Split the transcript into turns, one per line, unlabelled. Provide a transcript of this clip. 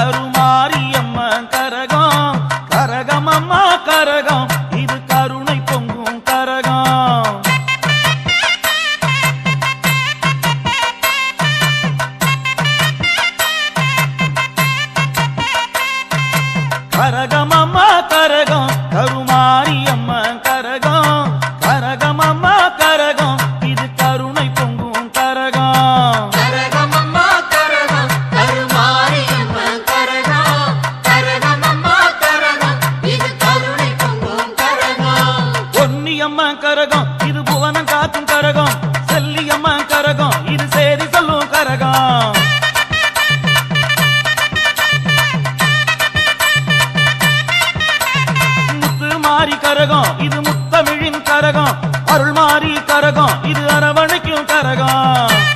கருமாரியம்மன் கரகம். கரகம் அம்மா கரகம். இது கருணை பொங்கும் கரகம். கரகம் அம்மா கரகம். கருமாரியம்மன் கரகம். கரகம் அம்மா கரகம். பொன்னியம்மன் கரகம் இது புவனம் காக்கும் கரகம் செல்லியம்மன் கரகம் இது சேரி சொல்லும் கரகம். முத்து மாறி கரகம் இது முத்தமிழின் கரகம் அருள் மாறி கரகம் இது அரவணைக்கும் கரகம்.